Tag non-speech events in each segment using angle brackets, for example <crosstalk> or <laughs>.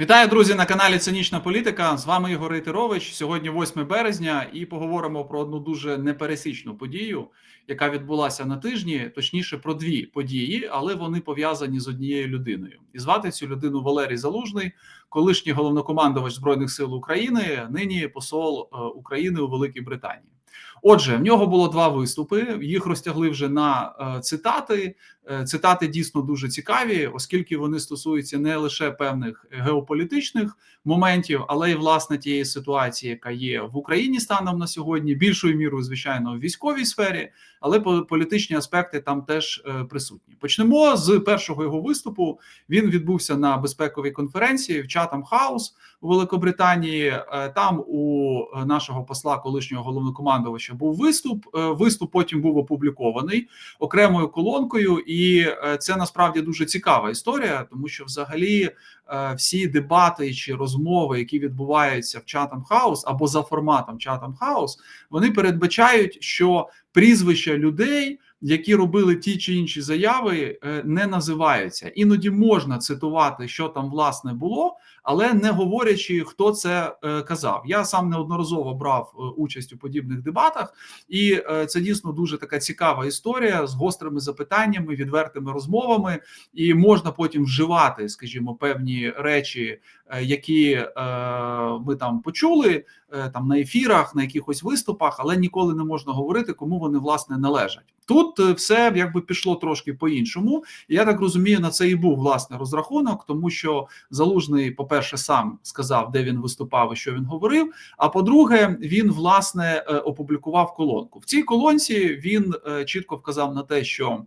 Вітаю, друзі, на каналі Цинічна Політика. З вами Ігор Рейтерович. Сьогодні 8 березня, і поговоримо про одну дуже непересічну подію, яка відбулася на тижні, точніше про дві події, але вони пов'язані з однією людиною. І звати цю людину Валерій Залужний, колишній головнокомандувач збройних сил України, нині посол е, України у Великій Британії. Отже, в нього було два виступи. Їх розтягли вже на е, цитати. Е, цитати дійсно дуже цікаві, оскільки вони стосуються не лише певних геополітичних моментів, але й власне тієї ситуації, яка є в Україні станом на сьогодні, більшою мірою, звичайно, в військовій сфері, але політичні аспекти там теж е, присутні. Почнемо з першого його виступу. Він відбувся на безпековій конференції в Чатам Хаус у Великобританії. Там у нашого посла, колишнього головнокомандувача, був виступ. Виступ потім був опублікований окремою колонкою. І е, це насправді дуже цікава історія, тому що взагалі е, всі дебати чи розмови, які відбуваються в чатам хаус або за форматом чатам хаус, вони передбачають, що прізвища людей. Які робили ті чи інші заяви, е, не називаються. Іноді можна цитувати, що там власне було, але не говорячи, хто це е, казав. Я сам неодноразово брав е, участь у подібних дебатах, і це дійсно дуже така цікава історія з гострими запитаннями, відвертими розмовами, і можна потім вживати, скажімо, певні речі, які ми там почули там на ефірах, на якихось виступах, але ніколи не можна говорити, кому вони власне належать. Тут все якби пішло трошки по-іншому. Я так розумію, на це і був власне розрахунок, тому що залужний, по по-перше, сам сказав, де він виступав і що він говорив. А по-друге, він власне е, опублікував колонку. В цій колонці він е, чітко вказав на те, що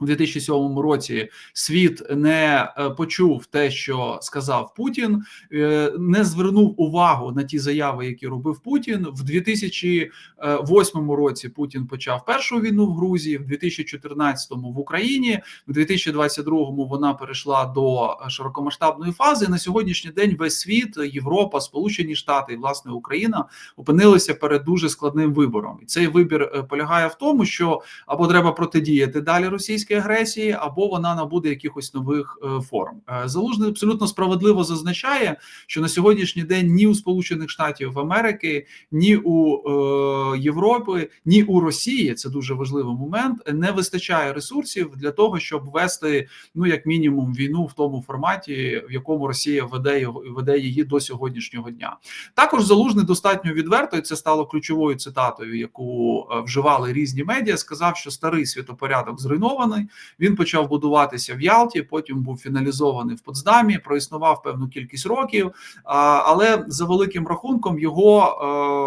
у 2007 році світ не е, почув те, що сказав Путін, е, не звернув увагу на ті заяви, які робив Путін. В 2008 році Путін почав першу війну в Грузії, в 2014 в Україні, в 2022 вона перейшла до широкомасштабної фази. На сьогоднішній день весь світ, Європа, Сполучені Штати і власне Україна опинилися перед дуже складним вибором. І цей вибір е, полягає в тому, що або треба протидіяти далі російській російській агресії, або вона набуде якихось нових е, форм. Е, Залужний абсолютно справедливо зазначає, що на сьогоднішній день ні у Сполучених Штатів Америки, ні у е, Європи, ні у Росії це дуже важливий момент. Не вистачає ресурсів для того, щоб вести ну як мінімум війну в тому форматі, в якому Росія веде його веде її до сьогоднішнього дня. Також залужний достатньо відверто і це стало ключовою цитатою, яку вживали різні медіа. Сказав, що старий світопорядок зруйнований завершений. Він почав будуватися в Ялті. Потім був фіналізований в Потсдамі, проіснував певну кількість років, але за великим рахунком його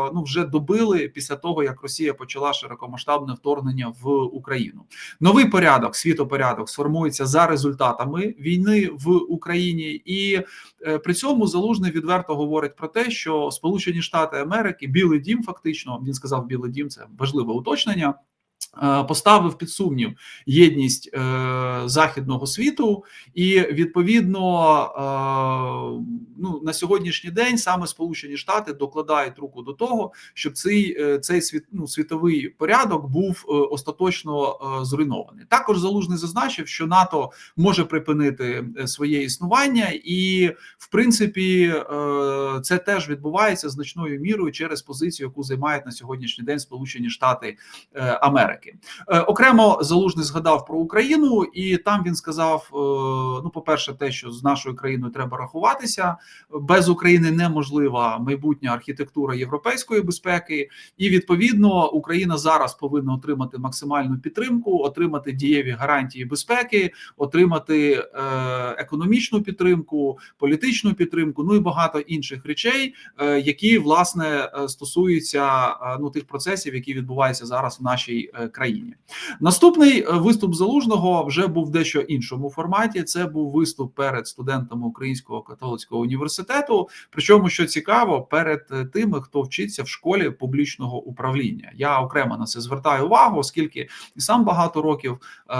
е, ну вже добили після того, як Росія почала широкомасштабне вторгнення в Україну. Новий порядок, світопорядок сформується за результатами війни в Україні, і е, при цьому залужний відверто говорить про те, що Сполучені Штати Америки, Білий Дім, фактично він сказав, Білий Дім це важливе уточнення. Е, поставив під сумнів єдність е, західного світу, і відповідно е, ну на сьогоднішній день саме Сполучені Штати докладають руку до того, щоб цей цей світ ну, світовий порядок був остаточно зруйнований. Також залужний зазначив, що НАТО може припинити своє існування, і в принципі це теж відбувається значною мірою через позицію, яку займають на сьогоднішній день Сполучені Штати Америки. Америки. Е, окремо залужний згадав про Україну, і там він сказав: е, ну, по перше, те, що з нашою країною треба рахуватися, без України неможлива майбутня архітектура європейської безпеки, і відповідно Україна зараз повинна отримати максимальну підтримку, отримати дієві гарантії безпеки, отримати е, економічну підтримку, політичну підтримку, ну і багато інших речей, які власне стосуються ну тих процесів, які відбуваються зараз в нашій е, країні. Наступний е, виступ залужного вже був дещо іншому форматі. Це був виступ перед студентами Українського католицького університету. Причому, що цікаво, перед е, тими, хто вчиться в школі публічного управління. Я окремо на це звертаю увагу, оскільки і сам багато років е,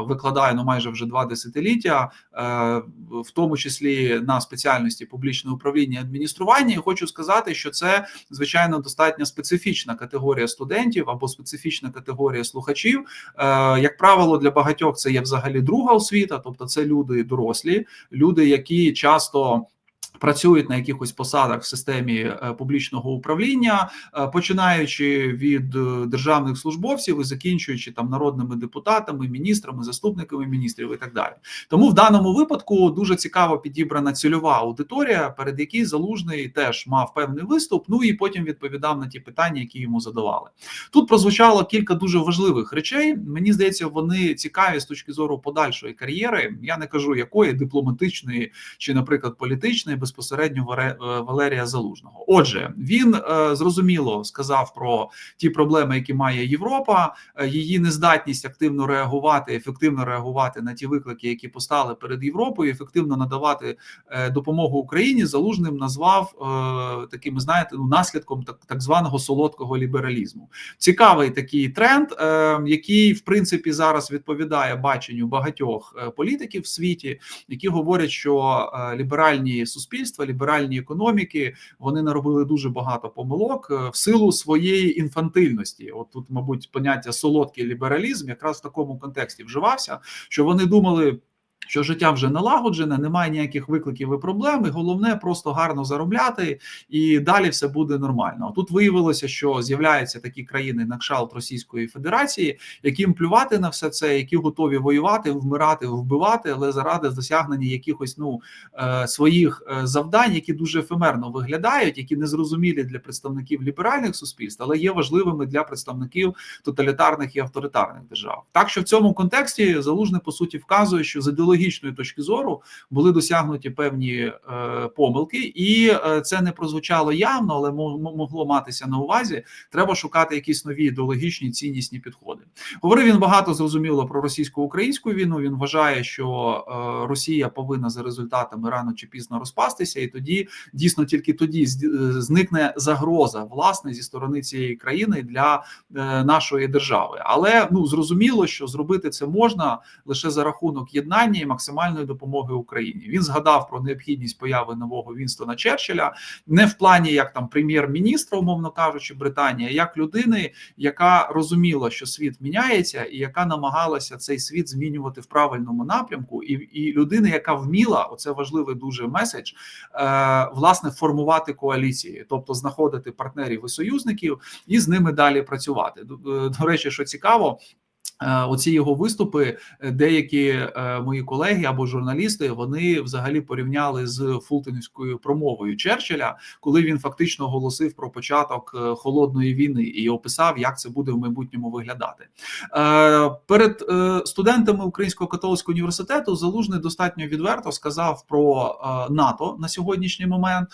викладаю ну майже вже два десятиліття, е, в тому числі на спеціальності публічне управління і адміністрування. І хочу сказати, що це звичайно достатньо специфічна категорія студентів або специфічна специфічна категорія слухачів. Як правило, для багатьох це є взагалі друга освіта, тобто це люди дорослі, люди, які часто. Працюють на якихось посадах в системі е, публічного управління, е, починаючи від е, державних службовців і закінчуючи там народними депутатами, міністрами, заступниками міністрів і так далі. Тому в даному випадку дуже цікаво підібрана цільова аудиторія, перед якій залужний теж мав певний виступ. Ну і потім відповідав на ті питання, які йому задавали. Тут прозвучало кілька дуже важливих речей. Мені здається, вони цікаві з точки зору подальшої кар'єри. Я не кажу якої дипломатичної чи, наприклад, політичної безпосередньо е, Валерія Залужного. Отже, він е, зрозуміло сказав про ті проблеми, які має Європа, е, її нездатність активно реагувати, ефективно реагувати на ті виклики, які постали перед Європою, ефективно надавати допомогу Україні. Залужним назвав таким, знаєте, ну наслідком так, так званого солодкого лібералізму. Цікавий такий тренд, який в принципі зараз відповідає баченню багатьох політиків в світі, які говорять, що ліберальні суспільства суспільства, ліберальні економіки, вони наробили дуже багато помилок е, в силу своєї інфантильності. От тут, мабуть, поняття солодкий лібералізм якраз в такому контексті вживався, що вони думали що життя вже налагоджене, немає ніяких викликів і проблем. і Головне просто гарно заробляти, і далі все буде нормально. Тут виявилося, що з'являються такі країни на кшалт Російської Федерації, яким плювати на все це, які готові воювати, вмирати, вбивати, але заради досягнення якихось ну е, своїх е, завдань, які дуже ефемерно виглядають, які не зрозумілі для представників ліберальних суспільств, але є важливими для представників тоталітарних і авторитарних держав. Так що в цьому контексті залужний по суті вказує, що за ідеологічної точки зору були досягнуті певні е, помилки, і е, це не прозвучало явно, але могло матися на увазі. Треба шукати якісь нові ідеологічні ціннісні підходи. Говорив він багато зрозуміло про російсько-українську війну. Він вважає, що е, Росія повинна за результатами рано чи пізно розпастися, і тоді дійсно тільки тоді е, зникне загроза власне зі сторони цієї країни для е, нашої держави. Але ну зрозуміло, що зробити це можна лише за рахунок єднання і максимальної допомоги Україні. Він згадав про необхідність появи нового Вінстона Черчилля не в плані як там прем'єр-міністра, умовно кажучи, Британія, як людини, яка розуміла, що світ міняється, і яка намагалася цей світ змінювати в правильному напрямку, і і людина, яка вміла, оце важливий дуже меседж, е, власне, формувати коаліції, тобто знаходити партнерів і союзників і з ними далі працювати. До, до речі, що цікаво. Е, оці його виступи, е, деякі е, мої колеги або журналісти, вони взагалі порівняли з Фултонівською промовою Черчилля, коли він фактично оголосив про початок холодної війни і описав, як це буде в майбутньому виглядати. Перед студентами Українського католицького університету залужний достатньо відверто сказав про НАТО на сьогоднішній момент.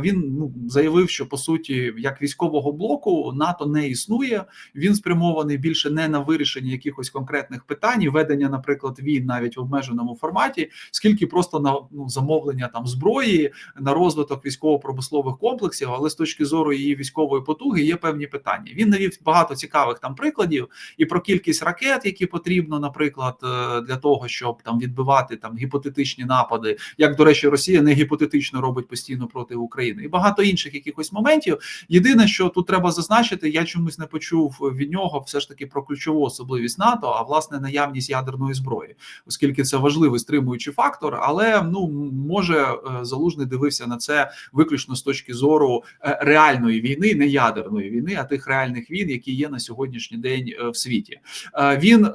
Він ну заявив, що по суті, як військового блоку, НАТО не існує. Він спрямований більше не на вирішення якихось конкретних питань, ведення, наприклад, війн навіть в обмеженому форматі, скільки просто на ну, замовлення там зброї на розвиток військово-промислових комплексів, але з точки зору її військової потуги є певні питання. Він навів багато цікавих там прикладів і про кількість ракет, які потрібно, наприклад, е, для того, щоб там відбивати там гіпотетичні напади, як до речі, Росія не гіпотетично робить постійно проти України, і багато інших якихось моментів. Єдине, що тут треба зазначити, я чомусь не почув від нього все ж таки про ключову особливість можливість НАТО, а власне наявність ядерної зброї, оскільки це важливий стримуючий фактор. Але ну може е, залужний дивився на це виключно з точки зору е, реальної війни, не ядерної війни, а тих реальних війн, які є на сьогоднішній день е, в світі. Він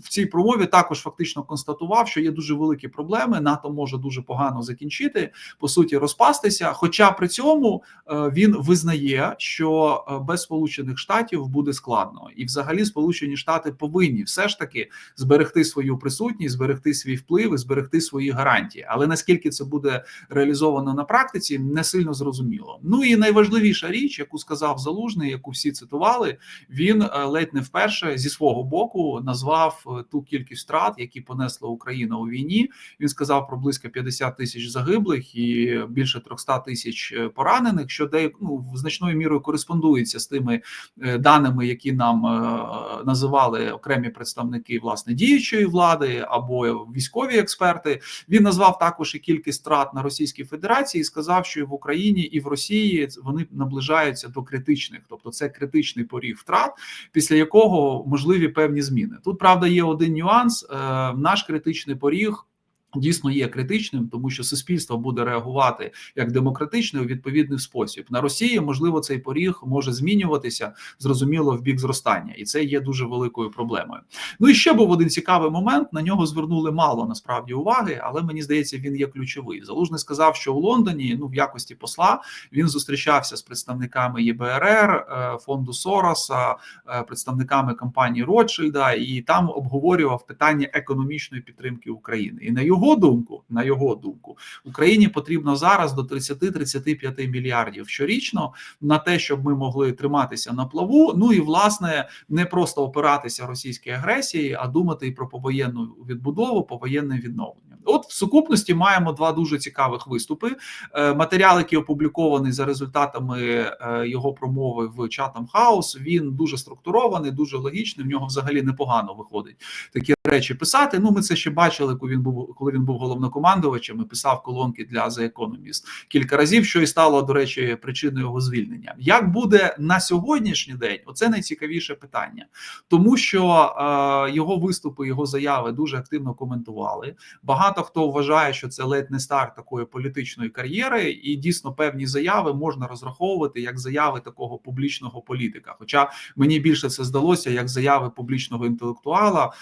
в цій промові також фактично констатував, що є дуже великі проблеми. НАТО може дуже погано закінчити, по суті, розпастися. Хоча при цьому е, він визнає, що е, без Сполучених Штатів буде складно, і взагалі Сполучені Штати повинні все ж таки зберегти свою присутність, зберегти свій вплив і зберегти свої гарантії. Але наскільки це буде реалізовано на практиці, не сильно зрозуміло. Ну і найважливіша річ, яку сказав Залужний, яку всі цитували, він е, ледь не вперше зі свого боку назвав ту кількість втрат, які понесла Україна у війні. Він сказав про близько 50 тисяч загиблих і більше 300 тисяч е, поранених, що де ну, значною мірою кореспондується з тими е, даними, які нам е, називали окремі представники власне діючої влади або військові експерти. Він назвав також і кількість втрат на Російській Федерації. і Сказав, що в Україні і в Росії вони наближаються до критичних, тобто це критичний поріг втрат, після якого можливі певні зміни. Тут правда є один нюанс: е, наш критичний поріг. Дійсно є критичним, тому що суспільство буде реагувати як демократично у відповідний спосіб. На Росії можливо цей поріг може змінюватися зрозуміло в бік зростання, і це є дуже великою проблемою. Ну і ще був один цікавий момент. На нього звернули мало насправді уваги, але мені здається, він є ключовий. Залужний сказав, що у Лондоні, ну в якості посла, він зустрічався з представниками ЄБРР, е, фонду Сороса, е, представниками компанії Ротшильда, і там обговорював питання економічної підтримки України. І на його думку, на його думку, Україні потрібно зараз до 30-35 мільярдів щорічно на те, щоб ми могли триматися на плаву. Ну і власне не просто опиратися російській агресії, а думати і про повоєнну відбудову, повоєнне відновлення. От в сукупності маємо два дуже цікавих виступи. Е, Матеріал, який опублікований за результатами е, його промови в Chatham House, Він дуже структурований, дуже логічний. В нього взагалі непогано виходить такі речі писати. Ну, ми це ще бачили, коли він був коли він був головнокомандувачем і писав колонки для The Economist кілька разів, що і стало до речі причиною його звільнення. Як буде на сьогоднішній день? Оце найцікавіше питання, тому що е, його виступи, його заяви дуже активно коментували. Багато хто вважає, що це ледь не старт такої політичної кар'єри, і дійсно певні заяви можна розраховувати як заяви такого публічного політика. Хоча мені більше це здалося як заяви публічного інтелектуала.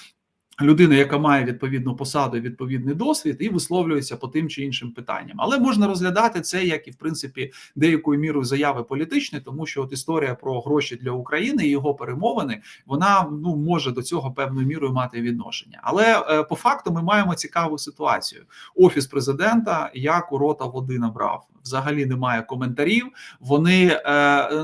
Людина, яка має відповідну посаду, відповідний досвід, і висловлюється по тим чи іншим питанням, але можна розглядати це як і в принципі деякою мірою заяви політичні, тому що от історія про гроші для України і його перемовини вона ну може до цього певною мірою мати відношення. Але е, по факту ми маємо цікаву ситуацію. Офіс президента як у рота води набрав. Взагалі немає коментарів. Вони е,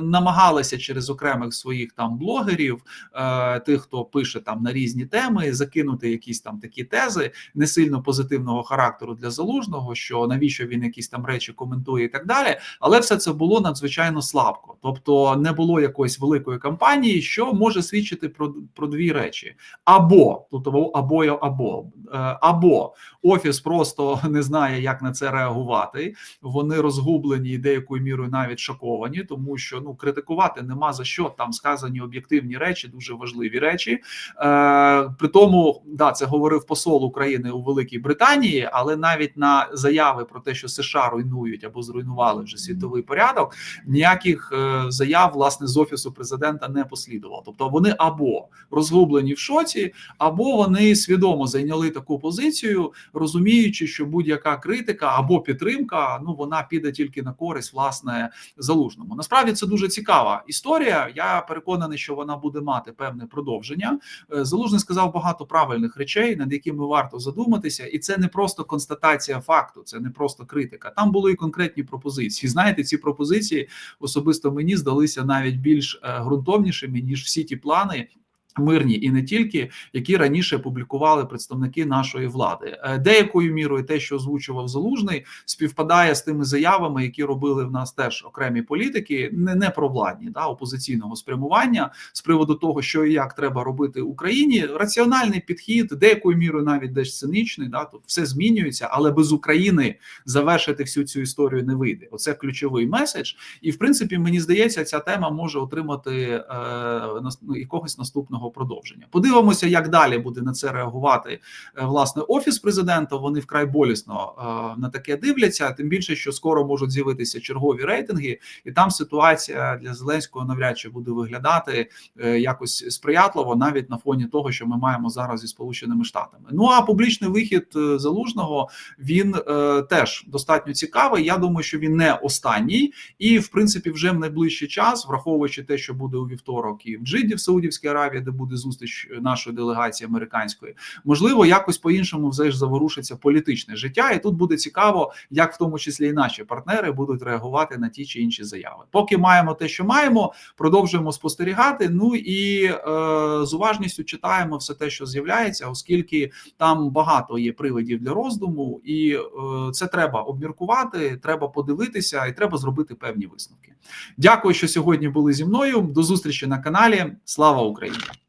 намагалися через окремих своїх там блогерів, е, тих, хто пише там на різні теми, закинути якісь там такі тези не сильно позитивного характеру для залужного, що навіщо він якісь там речі коментує і так далі. Але все це було надзвичайно слабко, тобто не було якоїсь великої кампанії, що може свідчити про про дві речі: або тут або або е, або офіс просто <laughs> не знає, як на це реагувати. Вони розгублені деякою мірою навіть шоковані, тому що ну критикувати нема за що там сказані об'єктивні речі, дуже важливі речі. Е, При тому, да, це говорив посол України у Великій Британії, але навіть на заяви про те, що США руйнують або зруйнували вже світовий порядок, ніяких е, заяв власне з офісу президента не послідувало. Тобто вони або розгублені в шоці, або вони свідомо зайняли таку позицію, розуміючи, що будь-яка критика або підтримка, ну вона піде тільки на користь власне залужному. Насправді це дуже цікава історія. Я переконаний, що вона буде мати певне продовження. Е, Залужний сказав багато правильних речей, над якими варто задуматися, і це не просто констатація факту, це не просто критика. Там були і конкретні пропозиції. Знаєте, ці пропозиції особисто мені здалися навіть більш е, ґрунтовнішими ніж всі ті плани. Мирні і не тільки які раніше публікували представники нашої влади, Е, деякою мірою те, що озвучував залужний, співпадає з тими заявами, які робили в нас теж окремі політики, не не провладні да опозиційного спрямування з приводу того, що і як треба робити Україні. Раціональний підхід, деякою мірою навіть десь цинічний. Да, тут все змінюється, але без України завершити всю цю історію не вийде. Оце ключовий меседж. І в принципі, мені здається, ця тема може отримати е, ну, якогось наступного продовження. Подивимося, як далі буде на це реагувати е, власне офіс президента. Вони вкрай болісно е, на таке дивляться. Тим більше, що скоро можуть з'явитися чергові рейтинги, і там ситуація для Зеленського навряд чи буде виглядати е, якось сприятливо, навіть на фоні того, що ми маємо зараз зі сполученими штатами. Ну а публічний вихід залужного він теж достатньо цікавий. Я думаю, що він не останній, і в принципі, вже в найближчий час, враховуючи те, що буде у вівторок і в Джиді в Саудівській Аравії, де де буде зустріч нашої делегації американської, можливо, якось по-іншому все ж заворушиться політичне життя, і тут буде цікаво, як в тому числі і наші партнери будуть реагувати на ті чи інші заяви. Поки маємо те, що маємо, продовжуємо спостерігати. Ну і е, з уважністю читаємо все те, що з'являється, оскільки там багато є приводів для роздуму, і е, це треба обміркувати, треба подивитися, і треба зробити певні висновки. Дякую, що сьогодні були зі мною. До зустрічі на каналі. Слава Україні!